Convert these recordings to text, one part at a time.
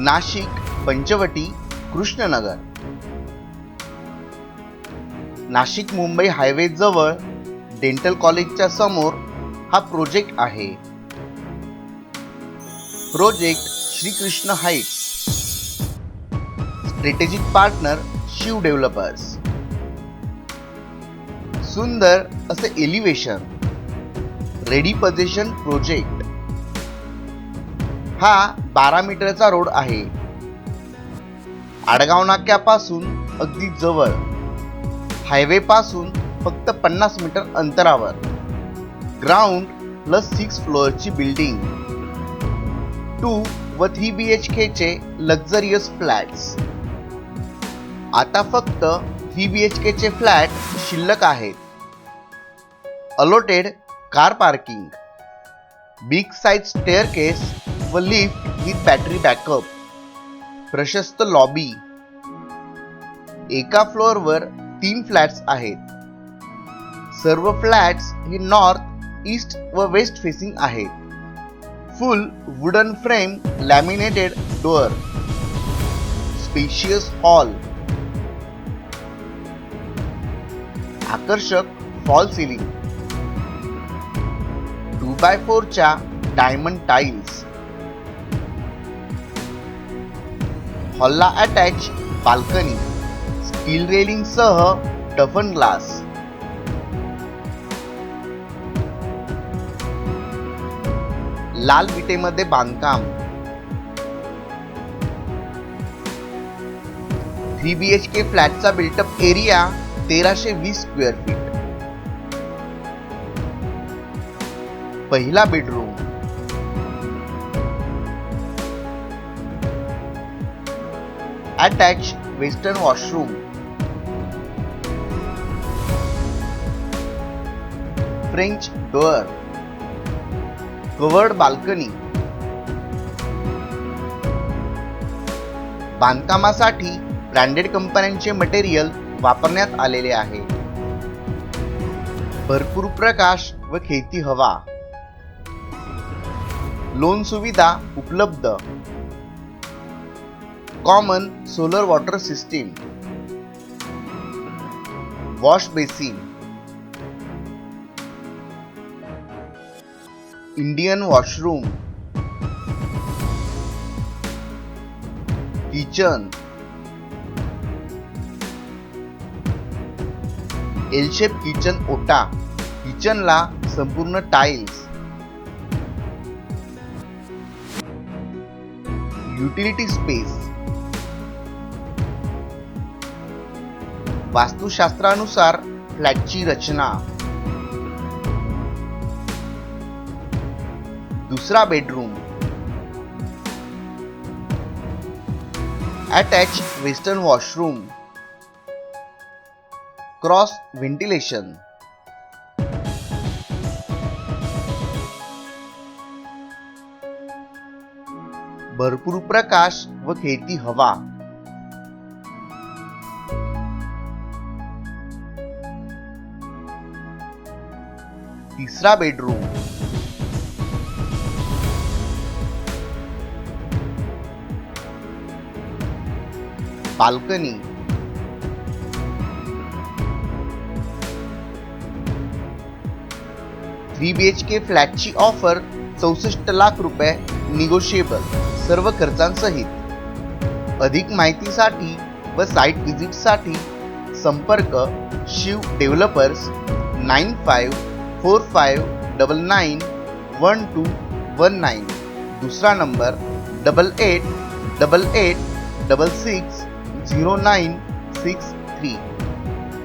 Nashik Panchavati Krishnanagar. Nashik Mumbai highway जवळ dental कॉलेजच्या समोर हा प्रोजेक्ट आहे. Project Shrikrishna heights. Strategic partner Shiv developers. सुंदर असे एलिव्हेशन. Ready position project. हा बारा मीटरचा रोड आहे. आडगाव नाक्यापासून अगदी जवळ. हायवे पासून फक्त पन्नास मीटर अंतरावर. ग्राउंड प्लस सिक्स फ्लोअरची बिल्डिंग. टू व थ्री बी एच केचे लक्झरियस फ्लॅट्स. आता फक्त थ्री बी एच केचे फ्लॅट शिल्लक आहेत. Allotted car parking big size staircase व लिफ्ट विथ बॅटरी बॅकअप प्रशस्त लॉबी एका फ्लोअरवर तीन फ्लॅट्स आहेत. सर्व फ्लॅट्स हे नॉर्थ ईस्ट व वेस्ट फेसिंग आहेत. Full wooden frame laminated door spacious hall आकर्षक फॉल सिलिंग टू बाय फोरच्या डायमंड टाईल्स हॉलला अटॅच बाल्कनी स्टील रेलिंग सह टफन ग्लास. लाल विटेमध्ये बांधकाम. थ्री बी एच के फ्लॅटचा बिल्टअप एरिया तेराशे वीस स्क्वेअर फीट. पहिला bedroom. Attach western washroom French door cupboard balcony बांधकामासाठी ब्रँडेड कंपन्यांचे मटेरियल वापरण्यात आलेले आहे. भरपूर प्रकाश व खेती हवा. लोन सुविधा उपलब्ध. Common solar water system wash basin Indian washroom kitchen L shape kitchen ओटा किचनला संपूर्ण टाइल्स युटिलिटी स्पेस वास्तुशास्त्रानुसार फ्लॅटची रचना. दुसरा bedroom. Attach western washroom cross ventilation भरपूर प्रकाश व खेळती हवा. तिसरा bedroom balcony three B H K फ्लॅटची offer चौसष्ट लाख रुपये निगोशिएबल सर्व खर्चांसहित. अधिक माहितीसाठी व साईट व्हिजिटसाठी संपर्क Shiv developers nine five four five double nine one two one nine दुसरा number double eight double eight double six zero nine six three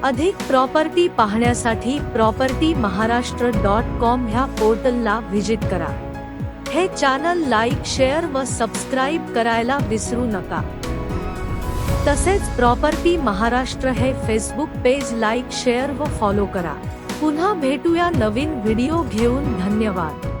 अधिक प्रॉपर्टी पाहण्यासाठी प्रॉपर्टी महाराष्ट्र डॉट कॉम ह्या पोर्टलला व्हिजिट करा. हे चॅनल लाईक शेअर व subscribe करायला विसरू नका. तसेच प्रॉपर्टी महाराष्ट्र हे फेसबुक पेज लाईक शेअर व फॉलो करा. पुन्हा भेटूया नवीन व्हिडिओ घेऊन. धन्यवाद.